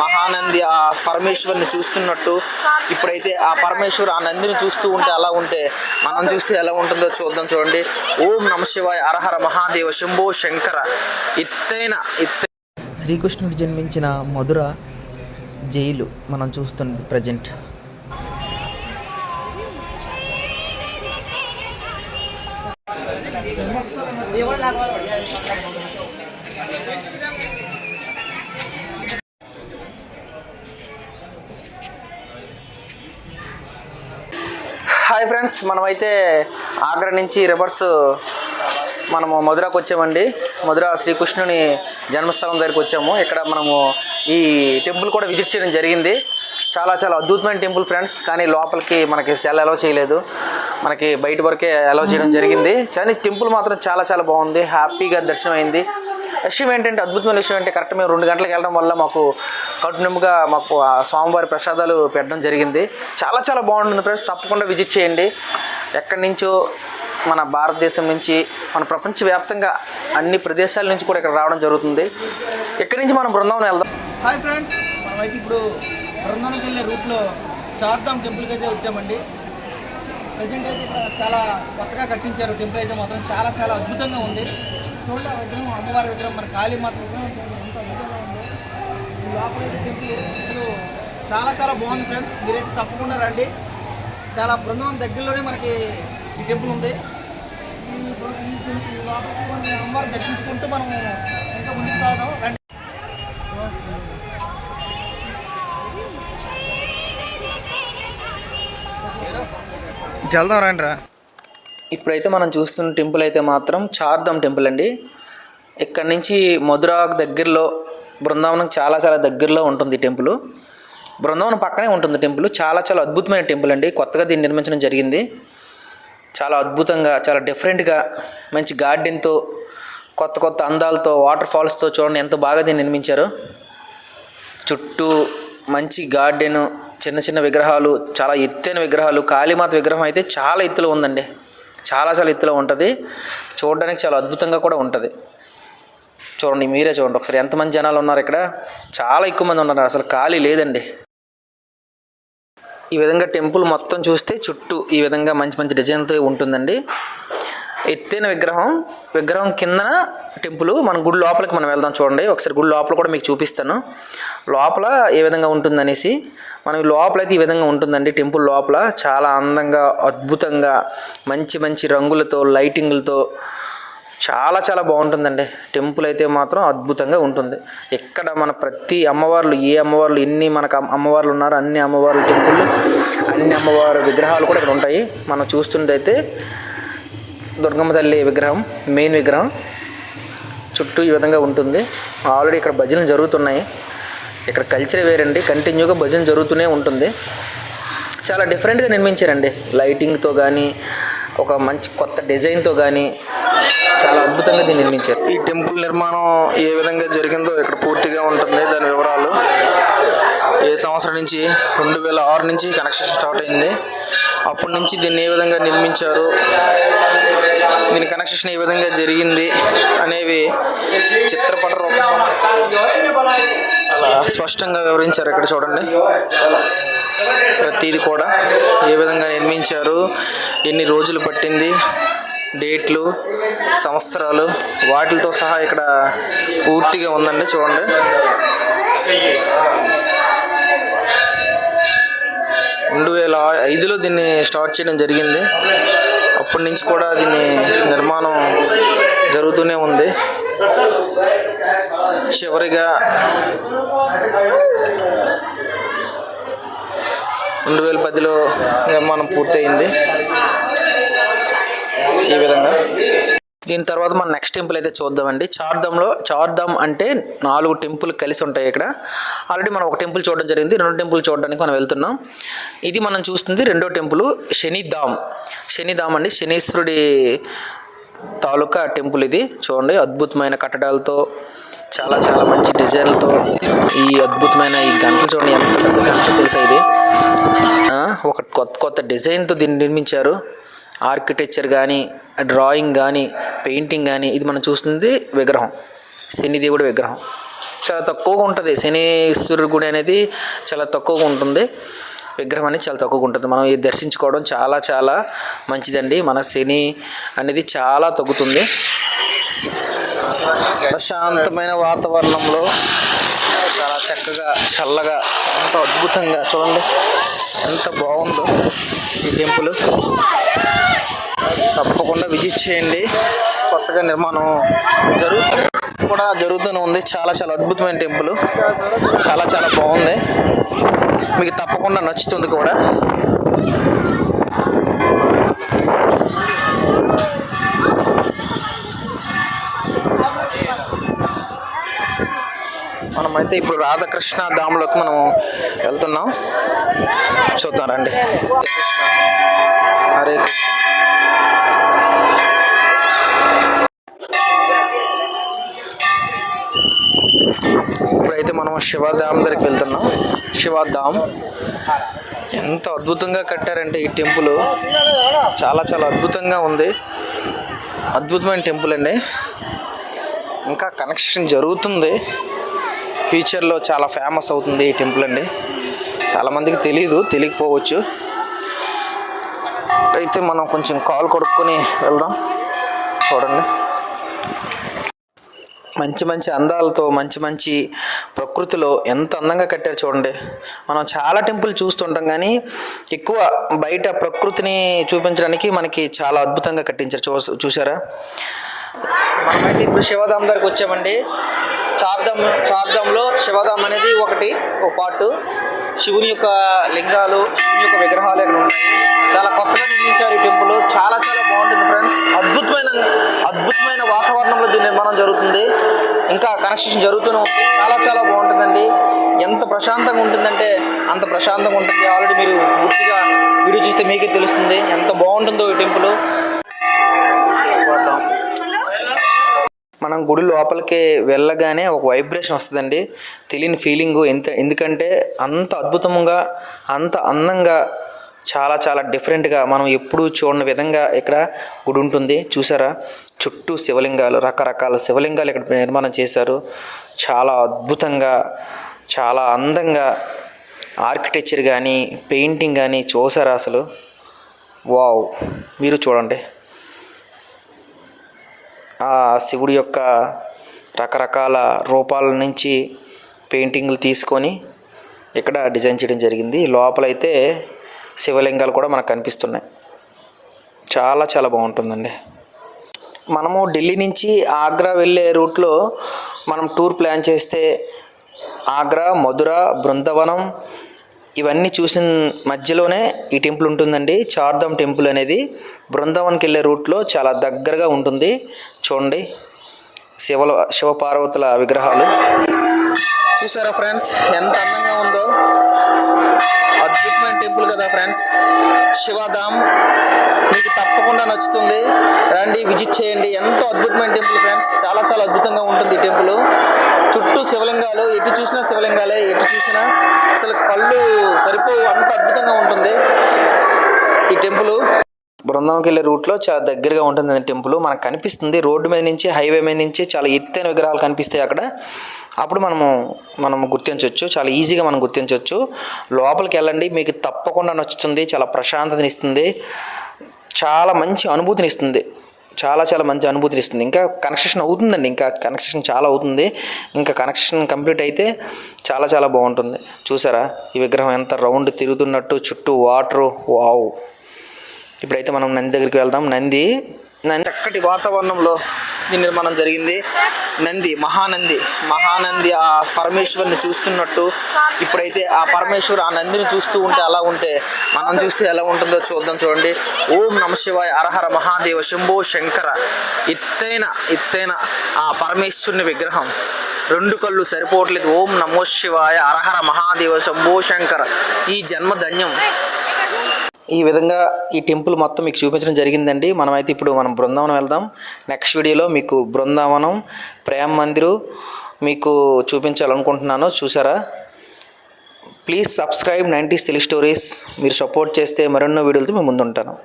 మహానంది ఆ పరమేశ్వరిని చూస్తున్నట్టు ఇప్పుడైతే ఆ పరమేశ్వరు ఆ నందిని చూస్తూ ఉంటే అలా ఉంటే మనం చూస్తే ఎలా ఉంటుందో చూద్దాం చూడండి. ఓం నమ శివాయ అరహర మహాదేవ శంభో శంకర. ఎత్తైన ఎత్తైన శ్రీకృష్ణుడు జన్మించిన మధుర జైలు మనం చూస్తుంది ప్రజెంట్. హాయ్ ఫ్రెండ్స్ మనమైతే ఆగ్రా నుంచి రివర్స్ మనము మధురకు వచ్చామండి. మధుర శ్రీకృష్ణుని జన్మస్థలం దగ్గరికి వచ్చాము. ఇక్కడ మనము ఈ టెంపుల్ కూడా విజిట్ చేయడం జరిగింది. చాలా చాలా అద్భుతమైన టెంపుల్ ఫ్రెండ్స్ కానీ లోపలికి మనకి సెల్ అలౌ చేయలేదు. మనకి బయట వరకే అలౌ చేయడం జరిగింది. కానీ టెంపుల్ మాత్రం చాలా చాలా బాగుంది. హ్యాపీగా దర్శనం అయింది విషయం ఏంటంటే అద్భుతమైన విషయం ఏంటంటే కరెక్ట్ మేము రెండు గంటలకు వెళ్ళడం వల్ల మాకు కఠినంగా మాకు ఆ స్వామివారి ప్రసాదాలు పెట్టడం జరిగింది. చాలా చాలా బాగుంటుంది ఫ్రెండ్స్. తప్పకుండా విజిట్ చేయండి. ఎక్కడి నుంచో మన భారతదేశం నుంచి మన ప్రపంచవ్యాప్తంగా అన్ని ప్రదేశాల నుంచి కూడా ఇక్కడ రావడం జరుగుతుంది. ఇక్కడి నుంచి మనం బృందావనం వెళ్దాం? Hi friends. మనమైతే ఇప్పుడు బృందావనంకి వెళ్ళే రూట్లో చార్ధామ్ టెంపుల్కి అయితే వచ్చామండి. ప్రజెంట్ అయితే ఇక్కడ చాలా కొత్తగా కట్టించారు. టెంపుల్ అయితే మాత్రం చాలా చాలా అద్భుతంగా ఉంది. చూడండి విగ్రహం అమ్మవారి విగ్రహం మన కాళీమాత విగ్రహం లోపల టెంపుల్ అసలు చాలా చాలా బాగుంది ఫ్రెండ్స్. మీరైతే తప్పకుండా రండి. చాలా బృందావనం దగ్గరలోనే మనకి ఈ టెంపుల్ ఉంది. అమ్మవారిని దర్శించుకుంటూ మనం ఇంకా ముందుకు సాగుదాం. రండి. వెళ్దాం రండి రా ఇప్పుడైతే మనం చూస్తున్న టెంపుల్ అయితే మాత్రం చార్ధామ్ టెంపుల్ అండి. ఇక్కడ నుంచి మధురాకు దగ్గరలో బృందావనం చాలా చాలా దగ్గరలో ఉంటుంది టెంపుల్. బృందావనం పక్కనే ఉంటుంది టెంపుల్. చాలా చాలా అద్భుతమైన టెంపుల్ అండి. కొత్తగా దీన్ని నిర్మించడం జరిగింది. చాలా అద్భుతంగా చాలా డిఫరెంట్గా మంచి గార్డెన్తో కొత్త కొత్త అందాలతో వాటర్ ఫాల్స్తో చూడండి ఎంత బాగా దీన్ని నిర్మించారు. చుట్టూ మంచి గార్డెన్ చిన్న చిన్న విగ్రహాలు చాలా ఎత్తైన విగ్రహాలు కాళీమాత విగ్రహం అయితే చాలా ఎత్తులో ఉందండి. చాలా చాలా ఎత్తులో ఉంటుంది. చూడడానికి చాలా అద్భుతంగా కూడా ఉంటుంది. చూడండి మీరే చూడండి. ఒకసారి ఎంతమంది జనాలు ఉన్నారు ఇక్కడ? చాలా ఎక్కువ మంది ఉన్నారు. అసలు ఖాళీ లేదండి. ఈ విధంగా టెంపుల్ మొత్తం చూస్తే చుట్టూ ఈ విధంగా మంచి మంచి డిజైన్లతో ఉంటుందండి. ఎత్తైన విగ్రహం. విగ్రహం కిందన టెంపుల్. మన గుడి లోపలికి మనం వెళ్దాం చూడండి. ఒకసారి గుడి లోపల కూడా మీకు చూపిస్తాను. లోపల ఏ విధంగా ఉంటుందనేసి. మనం లోపలైతే ఈ విధంగా ఉంటుందండి టెంపుల్ లోపల. చాలా అందంగా అద్భుతంగా మంచి మంచి రంగులతో లైటింగ్లతో చాలా చాలా బాగుంటుందండి. టెంపుల్ అయితే మాత్రం అద్భుతంగా ఉంటుంది. ఎక్కడ మన ప్రతి అమ్మవార్లు ఏ అమ్మవార్లు ఎన్ని మనకు అమ్మవార్లు ఉన్నారో అన్ని అమ్మవార్ల టెంపుల్ అన్ని అమ్మవారి విగ్రహాలు కూడా ఇక్కడ ఉంటాయి. మనం చూస్తుందైతే దుర్గమ్మ తల్లి విగ్రహం మెయిన్ విగ్రహం చుట్టూ ఈ విధంగా ఉంటుంది. ఆల్రెడీ ఇక్కడ భజనలు జరుగుతున్నాయి. ఇక్కడ కల్చర్ వేరండి. కంటిన్యూగా భజన జరుగుతూనే ఉంటుంది. చాలా డిఫరెంట్గా నిర్మించారండి. లైటింగ్తో కానీ ఒక మంచి కొత్త డిజైన్తో కానీ చాలా అద్భుతంగా దీన్ని నిర్మించారు. ఈ టెంపుల్ నిర్మాణం ఏ విధంగా జరిగిందో ఇక్కడ పూర్తిగా ఉంటుంది దాని వివరాలు. ఏ సంవత్సరం నుంచి? రెండు వేల ఆరు నుంచి కనెక్షన్ స్టార్ట్ అయింది. అప్పటి నుంచి దీన్ని ఏ విధంగా నిర్మించారు? దీని కనెక్షన్ ఏ విధంగా జరిగింది అనేవి చిత్రపట రూపంలో స్పష్టంగా వివరించారు ఇక్కడ చూడండి. ప్రతిది కూడా ఏ విధంగా నిర్మించారు? ఎన్ని రోజులు పట్టింది? డేట్లు సంవత్సరాలు వాటితో సహా ఇక్కడ పూర్తిగా ఉందండి చూడండి. రెండు వేల ఐదులో దీన్ని స్టార్ట్ చేయడం జరిగింది. అప్పటి నుంచి కూడా దీన్ని నిర్మాణం జరుగుతూనే ఉంది. చివరిగా రెండు వేల పదిలో నిర్మాణం పూర్తయింది. ఈ విధంగా. దీని తర్వాత మనం నెక్స్ట్ టెంపుల్ అయితే చూద్దామండి. చార్ధంలో చార్ధామ్ అంటే నాలుగు టెంపుల్ కలిసి ఉంటాయి ఇక్కడ. ఆల్రెడీ మనం ఒక టెంపుల్ చూడడం జరిగింది. రెండు టెంపుల్ చూడడానికి మనం వెళ్తున్నాం. ఇది మనం చూస్తుంది రెండో టెంపుల్ శనిధామ్. శనిధామ్ అండి. శనీశ్వరుడి తాలూకా టెంపుల్ ఇది. చూడండి అద్భుతమైన కట్టడాలతో చాలా చాలా మంచి డిజైన్లతో ఈ అద్భుతమైన ఈ గంటలు చూడండి ఎంత పెద్ద తెలుసా ఇది? ఒక కొత్త కొత్త డిజైన్తో దీన్ని నిర్మించారు. ఆర్కిటెక్చర్ కానీ డ్రాయింగ్ కానీ పెయింటింగ్ కానీ ఇది మనం చూస్తుంది విగ్రహం. శనిదేవుడి విగ్రహం. చాలా తక్కువగా ఉంటుంది. శనీశ్వరుడు గుడి అనేది చాలా తక్కువగా ఉంటుంది. విగ్రహం అనేది చాలా తక్కువగా ఉంటుంది. మనం ఇది దర్శించుకోవడం చాలా చాలా మంచిదండి. మన శని అనేది చాలా తగ్గుతుంది. ప్రశాంతమైన వాతావరణంలో చాలా చక్కగా చల్లగా ఎంతో అద్భుతంగా చూడండి. ఎంత బాగుందో ఈ టెంపుల్. తప్పకుండా విజిట్ చేయండి. కొత్తగా నిర్మాణం జరుగుతుంది కూడా జరుగుతూనే ఉంది. చాలా చాలా అద్భుతమైన టెంపుల్. చాలా చాలా బాగుంది. మీకు తప్పకుండా నచ్చుతుంది కూడా. మనమైతే ఇప్పుడు రాధాకృష్ణ ధామ్లోకి మనం వెళ్తున్నాం. చూద్దాం రండి. కృష్ణ. హరే కృష్ణ. మనం శివధామ్ దగ్గరికి వెళ్తున్నాం. శివధామ్ ఎంత అద్భుతంగా కట్టారంటే ఈ టెంపుల్. చాలా చాలా అద్భుతంగా ఉంది. అద్భుతమైన టెంపుల్ అండి. ఇంకా కనెక్షన్ జరుగుతుంది. ఫ్యూచర్లో చాలా ఫేమస్ అవుతుంది ఈ టెంపుల్ అండి. చాలామందికి తెలియదు తెలియకపోవచ్చు. అయితే మనం కొంచెం కాల్ కొడుక్కొని వెళ్దాం. చూడండి. మంచి మంచి అందాలతో మంచి మంచి ప్రకృతిలో ఎంత అందంగా కట్టారు చూడండి. మనం చాలా టెంపుల్ చూస్తుంటాం కానీ ఎక్కువ బయట ప్రకృతిని చూపించడానికి మనకి చాలా అద్భుతంగా కట్టించారు. చూ చూసారా అయితే ఇప్పుడు శివధాం దగ్గరకు వచ్చామండి. చార్ధామ్ చార్ధామ్లో శివధాం అనేది ఒకటి ఒక పాటు శివుని యొక్క లింగాలు శివుని యొక్క విగ్రహాలు ఇక్కడ ఉంటాయి. చాలా కొత్తగా నిర్మించారు ఈ టెంపుల్. చాలా చాలా బాగుంటుంది ఫ్రెండ్స్. అద్భుతమైన అద్భుతమైన వాతావరణంలో దీని నిర్మాణం జరుగుతుంది. ఇంకా కన్స్ట్రక్షన్ జరుగుతూనే ఉంది. చాలా చాలా బాగుంటుందండి. ఎంత ప్రశాంతంగా ఉంటుందంటే అంత ప్రశాంతంగా ఉంటుంది. ఆల్రెడీ మీరు పూర్తిగా వీడియో చూస్తే మీకే తెలుస్తుంది. ఎంత బాగుంటుందో ఈ టెంపుల్ మనం గుడి లోపలికి వెళ్ళగానే ఒక వైబ్రేషన్ వస్తుందండి. తెలియని ఫీలింగ్. ఎంత ఎందుకంటే అంత అద్భుతంగా అంత అందంగా చాలా చాలా డిఫరెంట్గా మనం ఎప్పుడూ చూడని విధంగా ఇక్కడ గుడి ఉంటుంది. చూసారా? చుట్టూ శివలింగాలు రకరకాల శివలింగాలు ఇక్కడ నిర్మాణం చేశారు. చాలా అద్భుతంగా చాలా అందంగా ఆర్కిటెక్చర్ కానీ పెయింటింగ్ కానీ చూసారా అసలు? వావ్! మీరు చూడండి. ఆ శివుడి యొక్క రకరకాల రూపాల నుంచి పెయింటింగ్లు తీసుకొని ఇక్కడ డిజైన్ చేయడం జరిగింది. లోపలైతే శివలింగాలు కూడా మనకు కనిపిస్తున్నాయి. చాలా చాలా బాగుంటుందండి. మనము ఢిల్లీ నుంచి ఆగ్రా వెళ్ళే రూట్లో మనం టూర్ ప్లాన్ చేస్తే ఆగ్రా మధుర బృందవనం ఇవన్నీ చూసిన మధ్యలోనే ఈ టెంపుల్ ఉంటుందండి. చార్ధామ్ టెంపుల్ అనేది బృందావన్కి వెళ్ళే రూట్లో చాలా దగ్గరగా ఉంటుంది. చూడండి. శివల శివపార్వతుల విగ్రహాలు. చూసారా ఫ్రెండ్స్? ఎంత అందంగా ఉందో. అద్భుతమైన టెంపుల్ కదా ఫ్రెండ్స్. శివధామ్ మీకు తప్పకుండా నచ్చుతుంది. రండి విజిట్ చేయండి. ఎంతో అద్భుతమైన టెంపుల్ ఫ్రెండ్స్. చాలా చాలా అద్భుతంగా ఉంటుంది ఈ టెంపుల్. చుట్టూ శివలింగాలు ఎటు చూసినా శివలింగాలే ఎటు చూసినా అసలు కళ్ళు సరిపోవు అంత అద్భుతంగా ఉంటుంది ఈ టెంపుల్. బృందంకి వెళ్ళే రూట్లో చాలా దగ్గరగా ఉంటుంది టెంపుల్. మనకు కనిపిస్తుంది రోడ్డు మీద నుంచి హైవే మీద నుంచి చాలా ఎత్తైన విగ్రహాలు కనిపిస్తాయి అక్కడ. అప్పుడు మనము మనం గుర్తించవచ్చు చాలా ఈజీగా మనం గుర్తించవచ్చు లోపలికి వెళ్ళండి. మీకు తప్పకుండా నచ్చుతుంది. చాలా ప్రశాంతతని ఇస్తుంది. చాలా మంచి అనుభూతిని ఇస్తుంది. చాలా చాలా మంచి అనుభూతిని ఇస్తుంది. ఇంకా కనెక్షన్ అవుతుందండి. ఇంకా కనెక్షన్ చాలా అవుతుంది. ఇంకా కనెక్షన్ కంప్లీట్ అయితే చాలా చాలా బాగుంటుంది. చూసారా? ఈ విగ్రహం ఎంత రౌండ్ తిరుగుతున్నట్టు చుట్టూ వాటరు వావ్ ఇప్పుడైతే మనం నంది దగ్గరికి వెళ్దాం. నంది నంది చక్కటి వాతావరణంలో నిర్మాణం జరిగింది. నంది మహానంది మహానంది ఆ పరమేశ్వరుని చూస్తున్నట్టు ఇప్పుడైతే ఆ పరమేశ్వరు ఆ నందిని చూస్తూ ఉంటే అలా ఉంటే మనం చూస్తే ఎలా ఉంటుందో చూద్దాం చూడండి. ఓం నమ శివాయ అరహర మహాదేవ శంభో శంకర. ఎత్తైన ఎత్తైన ఆ పరమేశ్వరుని విగ్రహం. రెండు కళ్ళు సరిపోవట్లేదు. ఓం నమో శివాయ అరహర మహాదేవ శంభో శంకర. ఈ జన్మ ధన్యం ఈ విధంగా ఈ టెంపుల్ మొత్తం మీకు చూపించడం జరిగిందండి. మనమైతే ఇప్పుడు మనం బృందావనం వెళ్దాం. నెక్స్ట్ వీడియోలో మీకు బృందావనం ప్రేమ మందిరు మీకు చూపించాలనుకుంటున్నాను. చూసారా? Please subscribe nineties Telugu stories. మీరు సపోర్ట్ చేస్తే మరెన్నో వీడియోలతో మేము ముందుంటాను.